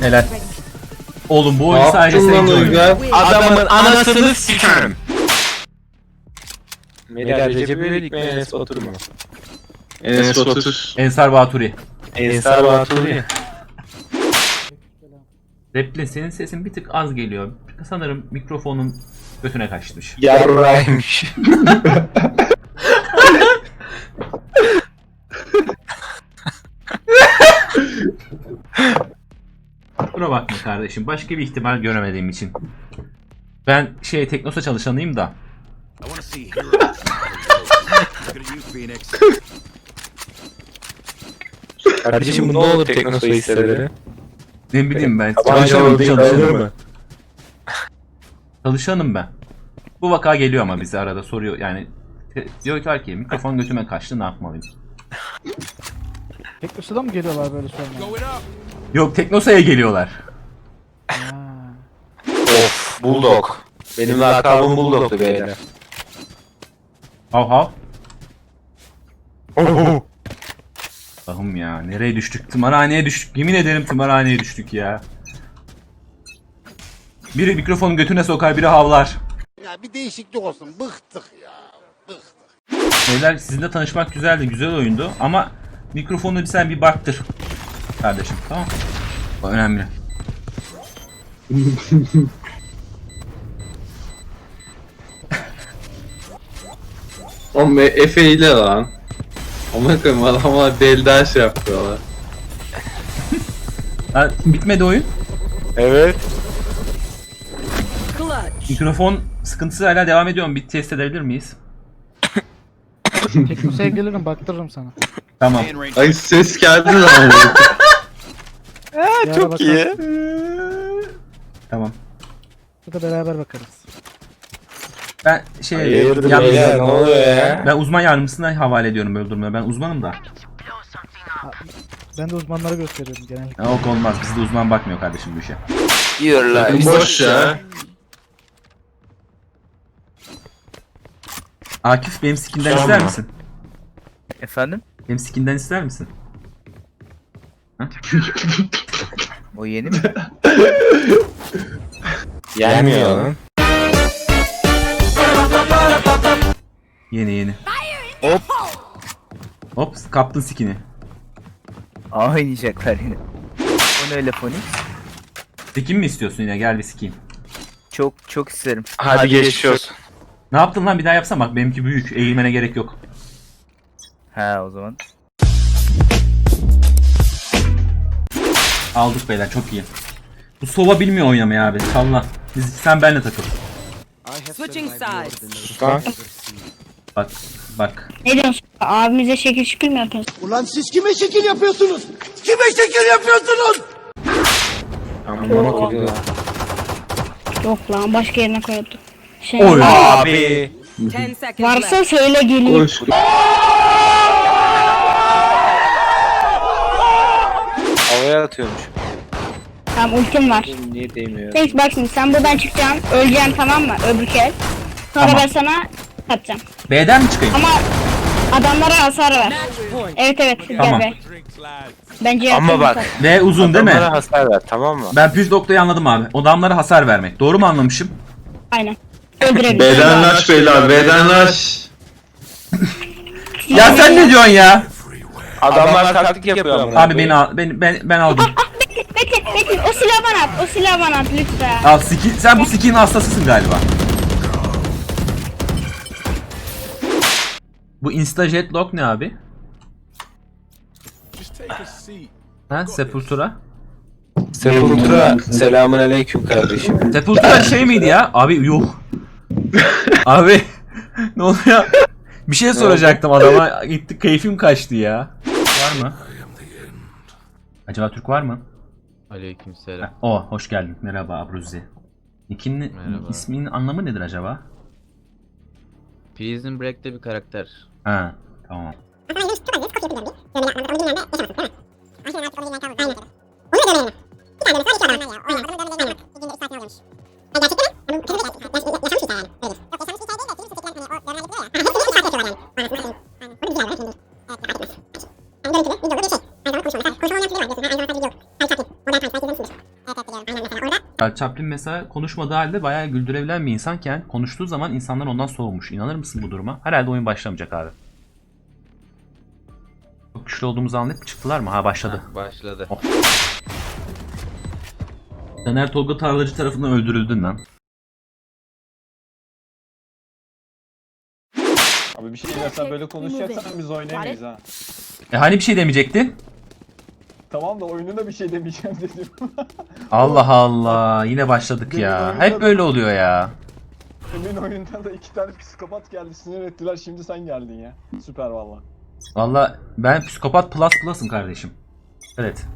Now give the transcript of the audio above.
Helal. Oğlum bu oyun sayesinde lan oyun. Adamın anasını sikerim. Melih Recep İvedik mi Enes Batur mu? Enes Batur. Ensar Baturi. Ensar Batur. Replin senin sesin bir tık az geliyor. Sanırım mikrofonun götüne kaçmış. Yarraymış. kardeşim. Başka bir ihtimal göremediğim için. Ben şey Teknosa çalışanıyım da. Kardeşim bu ne olur Teknosoy hisseleri? Ne bileyim ben. Çalışanım, çalışanım. mı? Çalışanım ben. Bu vaka geliyor ama bize arada soruyor yani. Diyorlar ki mikrofon götüme kaçtı ne yapmalıyım? Teknosa'da mı geliyorlar böyle up. Yok Teknosa'ya geliyorlar. Bulldog. Benim lakabım Bulldog'tu beyler. Hav hav. Allah'ım ya nereye düştük? Tımarhaneye düştük. Yemin ederim tımarhaneye düştük ya. Biri mikrofonu götüne sokar, biri havlar. Ya bir değişiklik olsun. Bıktık ya. Bıktık. Beyler sizinle tanışmak güzeldi, güzel oyundu ama mikrofonu bir sen bir baktır. Kardeşim tamam mı? Bu önemli. Oğlum Efe ile lan. Ona koyayım adamlar deliden şey yapıyorlar. Ha, bitmedi oyun. Evet. Mikrofon sıkıntısı hala devam ediyor mu? Bir test edebilir miyiz? Teknosa'ya gelirim baktırırım sana. Tamam. Ay ses geldi lan. Bir ara Çok iyi. Tamam. Burada beraber bakarız. Ben şey Hayırdır yalnız- beyler ne oluyor ya? ben uzman yardımcısına havale ediyorum böyle durumda. Ben uzmanım da. Ben de uzmanlara gösteriyorum genellikle. Ya, ok olmaz. Bizde uzman bakmıyor kardeşim bu işe. Yürüler. Boş ya. Akif benim skinden Tamam. ister misin? Efendim? Benim skinden ister misin? O yeni mi? Gelmiyor lan. Yeni yeni. Hop. Hop kaptın skini. Aa oynayacaklar yine. O ne öyle Phoenix? Skin mi istiyorsun yine? Gel bir skin. Çok çok isterim. Hadi geçmiş olsun. Ne yaptın lan bir daha yapsana bak benimki büyük. Eğilmene gerek yok. Ha o zaman. Aldık beyler çok iyi. Bu Sova bilmiyor oynamayı abi. Salla. Biz, sen benle takıl. Switching sides. Bak bak. Ne diyorsun? Abimize şekil şükür mü yapıyorsun? Ulan siz kime şekil yapıyorsunuz? Kime şekil yapıyorsunuz? Amına koyuyor. Yok lan başka yerine koyduk. Şey, Oy. Abi. 10 seconds varsa söyle geleyim. Koş. Havaya atıyormuş. Tamam ultim var. Niye değmiyor? Neyse bak şimdi sen buradan çıkacaksın. Öleceksin tamam mı? Öbür kez. Sonra Tamam. ben sana atacağım. B'den mi çıkayım? Ama adamlara hasar ver. Evet evet. Tamam. Gel be. Bence Ama bak. bak. B uzun değil mi? Adamlara hasar ver tamam mı? Ben püf noktayı anladım abi. Adamlara hasar vermek. Doğru mu anlamışım? Aynen. Öldürelim. Bedenlaş beyler bedenlaş. Ya sen ne diyorsun ya? Adamlar taktik yapıyor amına Abi beni al, ben, ben, ben aldım. Metin Metin o silahı bana at. O silahı bana at lütfen. Al skin, sen bu skin hastasısın galiba. Bu Insta Jetlock ne abi? Just take a seat. Ha Sepultura? Sepultura selamun aleyküm kardeşim. Sepultura şey miydi ya? Abi yok. abi ne oluyor? Bir şey soracaktım adama. Gitti keyfim kaçtı ya. Var mı? Acaba Türk var mı? Aleykümselam. O hoş geldin. Merhaba Abruzi. Nick'in Merhaba. isminin anlamı nedir acaba? Prison Break'te bir karakter. Ha tamam. Aslında benim çok acayip kopya bir. Dövmeli anlamak ama bir dünyanda yaşamazsın değil mi? Aşırı rahat kopya dövmeli kaldı. Aynen öyle. Onu da. Bir tane dövmeli var adam. Aynen adamın dövmeli anlat. Bir günde üç saat oluyormuş. Ha gerçekten mi? Onun kızı da yaşamış bir hikaye yani. Öyle. Yok yaşamış bir hikaye değil de film sürekli hani o dövmeli diyor ya. Ha hepsi saat yapıyorlar yani. Anasını Charles Chaplin mesela konuşmadığı halde bayağı güldürebilen bir insanken konuştuğu zaman insanlar ondan soğumuş. İnanır mısın bu duruma? Herhalde oyun başlamayacak abi. Çok güçlü olduğumuzu anlayıp çıktılar mı? Ha başladı. Başladı. Taner Tolga Tarlacı tarafından öldürüldün lan. Abi bir şey dersen böyle konuşacaksan biz oynayamayız ha. E hani bir şey demeyecektin? Tamam da oyununa bir şey demeyeceğim dedim. Allah Allah yine başladık ya. Hep böyle oluyor ya. Emin oyundan da iki tane psikopat geldi sinir ettiler şimdi sen geldin ya. Süper valla. Valla ben psikopat plus plus'ım kardeşim. Evet.